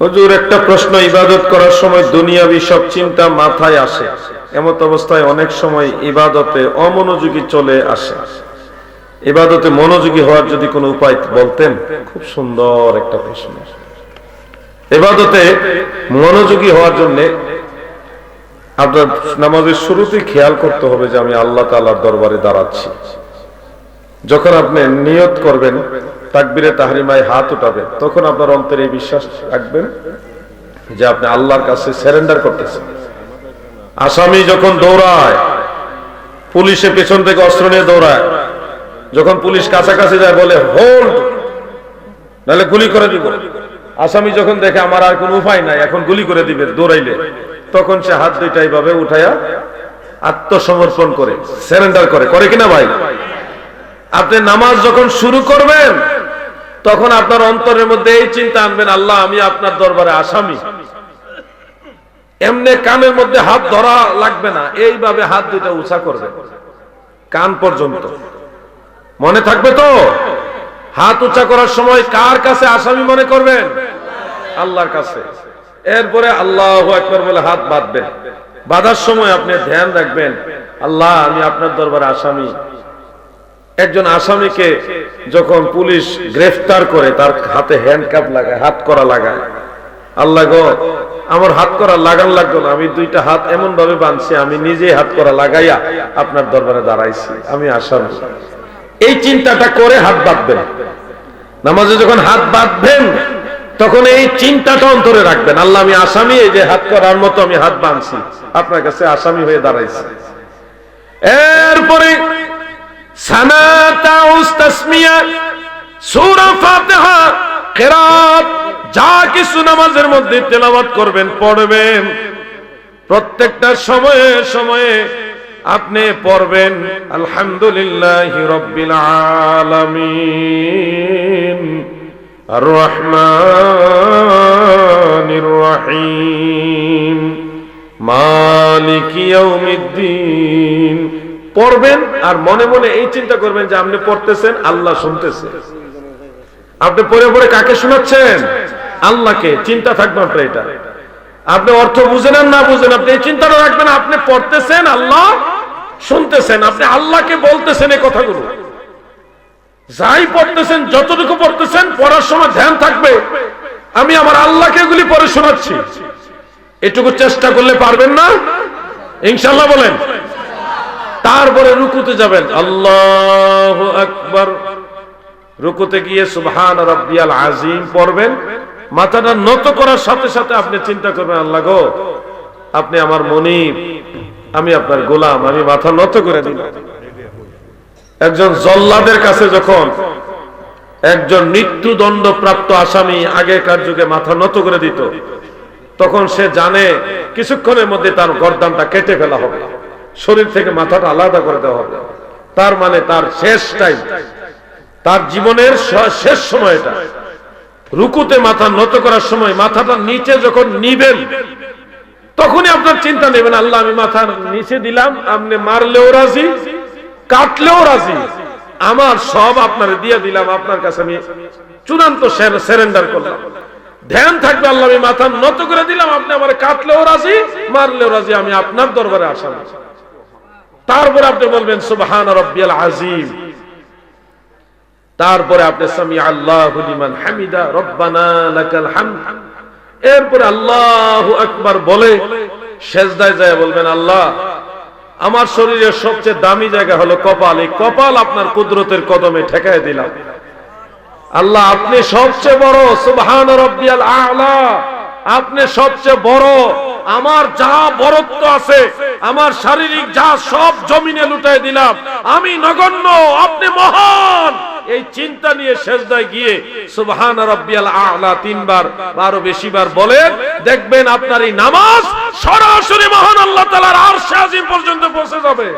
হুজুর, একটা প্রশ্ন, ইবাদত করার সময় দুনিয়াবি সব চিন্তা মাথায় আসে। এমত অবস্থায় অনেক সময় ইবাদতে অমনোযোগী চলে আসে। ইবাদতে মনোযোগী হওয়ার যদি কোনো উপায় বলতেন, খুব সুন্দর একটা প্রশ্ন। এবাদতে মনোযোগী হওয়ার জন্য আপনার নামাজের শুরুতেই খেয়াল করতে হবে যে আমি আল্লাহ তাআলার দরবারে দাঁড়াচ্ছি। যখন আপনি নিয়ত করবেন, তাকবিরে তাহরিমায় হাত উঠাবেন তখন আপনার অন্তরে এই বিশ্বাস রাখবেন যে আপনি আল্লাহর কাছে সারেন্ডার করতেছেন। আসামি যখন দৌড়ায়, পুলিশে পেছন থেকে অস্ত্র নিয়ে দৌড়ায়, যখন পুলিশ কাছাকাছি যায়, বলে হোল্ড নাহলে গুলি করে দিব। আসামি যখন দেখে, আমার আর কোনো উপায় নাই, এখন গুলি করে দিবে, দৌড়াইলে। তখন সে হাত দুইটা এইভাবে উঠাইয়া আত্মসমর্পণ করে সারেন্ডার করে। করে কিনা ভাই? আপনি নামাজ যখন শুরু করবেন, তখন আপনার অন্তরের মধ্যে এই চিন্তা আনবেন, আল্লাহ, আমি আপনার দরবারে আসামি। এমনি কানের মধ্যে হাত ধরা লাগবে না, এইভাবে হাত দুইটা উঁচা করবে, কান পর্যন্ত। মনে থাকবে তো? হাত উঁচা করার সময় কার কাছে আসামি মনে করবেন? আল্লাহর কাছে। এরপরে আল্লাহ একবার বলে হাত বাঁধবেন। বাঁধার সময় আপনি ধ্যান রাখবেন, আল্লাহ, আমি আপনার দরবারে আসামি। একজন আসামিকে যখন পুলিশ গ্রেফতার করে, তার হাতে হ্যান্ডকাপ লাগায়, হাত করা লাগায়। আল্লাহ গো, আমার হাত করা লাগান লাগতো না, আমি দুইটা হাত এমন ভাবে বাঁধছি, আমি নিজে হাত করা লাগাইয়া আপনার দরবারে দাঁড়াইছি, আমি আসামি। এই চিন্তাটা করে হাত বাঁধবেন। নামাজে যখন হাত বাঁধবেন, তখন এই চিন্তাটা অন্তরে রাখবেন। আল্লাহ, আমি আসামি, এই যে হাত করার মতো আমি হাত বাঁধছি, আপনার কাছে আসামি হয়ে দাঁড়াইছি। এরপরে কিরাত, যা কিছু নামাজের মধ্যে করবেন, পড়বেন। প্রত্যেকটা সময়ে সময়ে আপনি পড়বেন, আলহামদুলিল্লাহি রাব্বিল আলামিন। আর রহমানির রহিম। মালিক ইয়াউমিদ্দিন। পড়বেন আর মনে মনে এই চিন্তা করবেন যে আপনি পড়তেছেন, আল্লাহ শুনতেছেন আপনি পরে পরে কাকে শোনাচ্ছেন? আল্লাহকে। চিন্তা থাকবে আপনার এটা। আপনি অর্থ বুঝেন না বুঝেন, আপনি এই চিন্তাটা রাখবেন, আপনি পড়তেছেন, আল্লাহ শুনতেছেন। আপনি আল্লাহকে বলতেছেন এই কথাগুলো। যাই পড়তেছেন, যতটুকু পড়তেছেন, পড়ার সময় ধ্যান থাকবে। আমি আমার আল্লাহকে এগুলি পরে শোনাচ্ছি। এটুকু চেষ্টা করলে পারবেন না? ইনশাল্লাহ বলেন। তারপরে রুকুতে যাবেন। আল্লাহ আকবর। রুকুতে গিয়ে সুবহান রব্বিয়াল আজিম পড়বেন। মাথাটা নত করার সাথে সাথে আপনি চিন্তা করবেন, আল্লাহ গো, আপনি আমার মনিব, আমি আপনার গোলাম, আমি মাথা নত করে দিলাম। একজন জল্লাদের কাছে যখন একজন মৃত্যুদণ্ড প্রাপ্ত আসামি আগেকার যুগে মাথা নত করে দিত, তখন সে জানে, কিছুক্ষণের মধ্যে তার গর্দানটা কেটে ফেলা হবে। শরীর থেকে মাথাটা আলাদা করে দেওয়া হবে। তার মানে তার শেষ টাইম তার জীবনের শেষ সময়টা। রুকুতে মাথা নত করার সময় মাথাটা নিচে যখন নিবেন, তখনই আপনার চিন্তা নেবেন, আল্লাহ আমি মাথা নিচে দিলাম, আপনি মারলেও রাজি, কাটলেও রাজি। আমার সব আপনার দিয়ে দিলাম, আপনার কাছে আমি চূড়ান্ত সারেন্ডার করলাম। ধ্যান থাকবে, আল্লাহ আমি মাথা নত করে দিলাম, আপনি আমার কাটলেও রাজি, মারলেও রাজি, আমি আপনার দরবারে আসাম তারপর আপনি বলবেন, সুবহান রব্বিয়াল আজিম তারপরে আপনি, সামি আল্লাহ লিমান হামিদা, রব্বানা লাকাল হামদ। এরপরে আল্লাহু আকবার বলে, সেজদায় যায় বলবেন, আল্লাহ, আমার শরীরের সবচেয়ে দামি জায়গা হলো কপাল। এই কপাল আপনার কুদরতের কদমে ঠেকায় দিলাম। আল্লাহ, আপনি সবচেয়ে বড়, সুবহান রব্বিয়াল আলা। আপনি সবচেয়ে বড় আমার যা বরত্ব আছে, আমার শারীরিক যা সব জমিনে লুটাই দিলাম, আমি নগণ্য, আপনি মহান। এই চিন্তা নিয়ে শেষদায় গিয়ে সুবহান রাব্বিয়াল আ'লা তিনবার আরও বেশিবার বলেন, দেখবেন আপনার এই নামাজ সরাসরি মহান আল্লাহ তাআলার আরশে আজিম পর্যন্ত পৌঁছে যাবে।